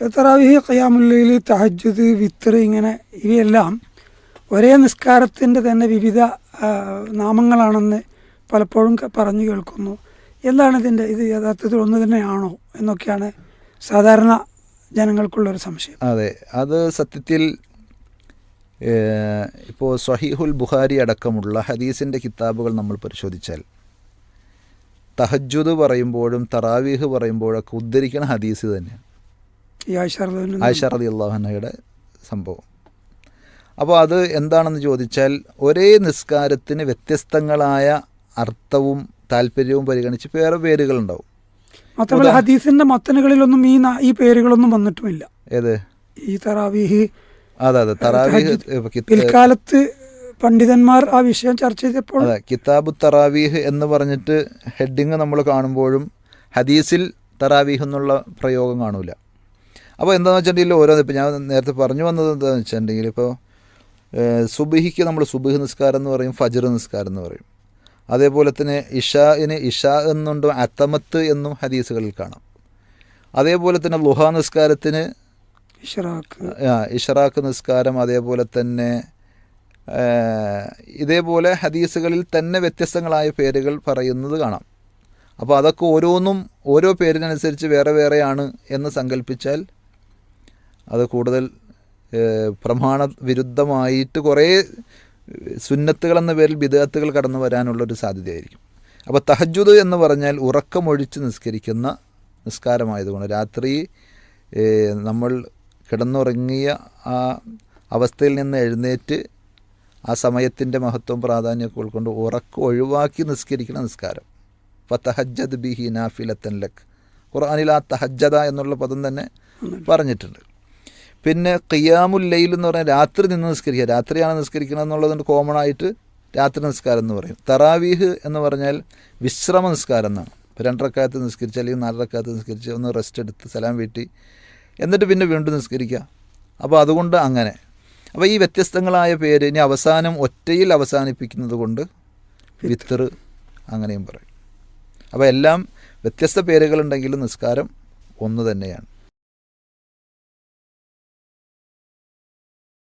തറാവിഹി ഖിയാമുല്ലയിൽ തഹജ്ജുദ് വിത്തർ ഇങ്ങനെ ഇവയെല്ലാം ഒരേ നിസ്കാരത്തിന്റെ തന്നെ വിവിധ നാമങ്ങളാണെന്ന് പലപ്പോഴും പറഞ്ഞു കേൾക്കുന്നു. എന്താണ് ഇതിന്റെ ഇത് യഥാർത്ഥത്തിൽ ഒന്ന് തന്നെയാണോ എന്നൊക്കെയാണ് സാധാരണ ജനങ്ങൾക്കുള്ളൊരു സംശയം. അതെ അത് സത്യത്തിൽ ഇപ്പോൾ സ്വഹീഹുൽ ബുഹാരി അടക്കമുള്ള ഹദീസിന്റെ കിതാബുകൾ നമ്മൾ പരിശോധിച്ചാൽ തഹജ്ജുദ് പറയുമ്പോഴും തറാവീഹ് പറയുമ്പോഴൊക്കെ ഉദ്ധരിക്കണ ഹദീസ് തന്നെയാണ്. ആയിഷ റതി അള്ളാഹനയുടെ സംഭവം. അപ്പോൾ അത് എന്താണെന്ന് ചോദിച്ചാൽ ഒരേ നിസ്കാരത്തിന് വ്യത്യസ്തങ്ങളായ അർത്ഥവും താല്പര്യവും പരിഗണിച്ച് വേറെ പേരുകളുണ്ടാവും. മാത്രമല്ല ഹദീസിന്റെ മത്തനുകളിലൊന്നും ഈ ഈ പേരുകളൊന്നും വന്നിട്ടുമില്ല. ഏത്? ഈ തറാവീഹ് അതെ അതെ. തറാവീഹ് പിൽക്കാലത്ത് പണ്ഡിതന്മാർ ആ വിഷയം ചർച്ച ചെയ്തപ്പോൾ അതെ കിതാബ് തറാവീഹ് എന്ന് പറഞ്ഞിട്ട് ഹെഡിങ് നമ്മൾ കാണുമ്പോഴും ഹദീസിൽ തറാവീഹ് എന്നുള്ള പ്രയോഗം കാണൂല. അപ്പോൾ എന്താണെന്ന് വെച്ചിട്ടുണ്ടെങ്കിൽ ഓരോ ഇപ്പോൾ ഞാൻ നേരത്തെ പറഞ്ഞു വന്നത് എന്താണെന്ന് വെച്ചിട്ടുണ്ടെങ്കിൽ ഇപ്പോൾ സുബിഹിക്ക് നമ്മൾ സുബിഹ് നിസ്കാരം എന്ന് പറയും ഫജർ നിസ്കാരം എന്ന് പറയും. അതേപോലെ തന്നെ ഇഷാന് ഇഷ എന്നുണ്ടോ അത്തമത്ത് എന്നും ഹദീസുകളിൽ കാണാം. അതേപോലെ തന്നെ ലുഹ നിസ്കാരത്തിന് ഇഷറാക്ക്. ആ, ഇഷറാക്ക് നിസ്കാരം അതേപോലെ തന്നെ ഇതേപോലെ ഹദീസുകളിൽ തന്നെ വ്യത്യസ്തങ്ങളായ പേരുകൾ പറയുന്നത് കാണാം. അപ്പോൾ അതൊക്കെ ഓരോന്നും ഓരോ പേരിനനുസരിച്ച് വേറെ വേറെയാണ് എന്ന് സങ്കല്പിച്ചാൽ അത് കൂടുതൽ പ്രമാണ വിരുദ്ധമായിട്ട് കുറേ സുന്നത്തുകൾ എന്ന പേരിൽ വിദേഹത്തുകൾ കടന്നു വരാനുള്ളൊരു സാധ്യതയായിരിക്കും. അപ്പോൾ തഹജുദ് എന്ന് പറഞ്ഞാൽ ഉറക്കമൊഴിച്ച് നിസ്കരിക്കുന്ന നിസ്കാരമായതുകൊണ്ട് രാത്രി നമ്മൾ കിടന്നുറങ്ങിയ ആ അവസ്ഥയിൽ നിന്ന് എഴുന്നേറ്റ് ആ സമയത്തിന്റെ മഹത്വം പ്രാധാന്യമൊക്കെ ഉൾക്കൊണ്ട് ഉറക്കം ഒഴിവാക്കി നിസ്കരിക്കുന്ന നിസ്കാരം. ഫത്തഹജ്ജദ് ബിഹി നാഫിലത്തൻ ലക്. ഖുർആാനിൽ ആ തഹജ്ജദ എന്നുള്ള പദം തന്നെ പറഞ്ഞിട്ടുണ്ട്. പിന്നെ ഖിയാമുൽ ലൈൽ എന്ന് പറഞ്ഞാൽ രാത്രി നിന്ന് നിസ്കരിക്കുക. രാത്രിയാണ് നിസ്കരിക്കണം എന്നുള്ളതുകൊണ്ട് കോമൺ ആയിട്ട് രാത്രി നിസ്കാരം എന്ന് പറയും. തറാവീഹ് എന്ന് പറഞ്ഞാൽ വിശ്രമ നിസ്കാരം എന്നാണ്. ഇപ്പോൾ രണ്ടരക്കാലത്ത് നിസ്കരിച്ച് അല്ലെങ്കിൽ നാലരക്കാലത്ത് നിസ്കരിച്ച് ഒന്ന് റെസ്റ്റ് എടുത്ത് സലാം വീട്ടി. എന്നിട്ട് പിന്നെ വീണ്ടും നിസ്കരിക്കുക. അപ്പോൾ അതുകൊണ്ട് അങ്ങനെ. അപ്പോൾ ഈ വ്യത്യസ്തങ്ങളായ പേര് ഇനി അവസാനം ഒറ്റയിൽ അവസാനിപ്പിക്കുന്നത് കൊണ്ട് വിത്തർ അങ്ങനെയും പറയും. അപ്പോൾ എല്ലാം വ്യത്യസ്ത പേരുകളുണ്ടെങ്കിലും നിസ്കാരം ഒന്ന് തന്നെയാണ്.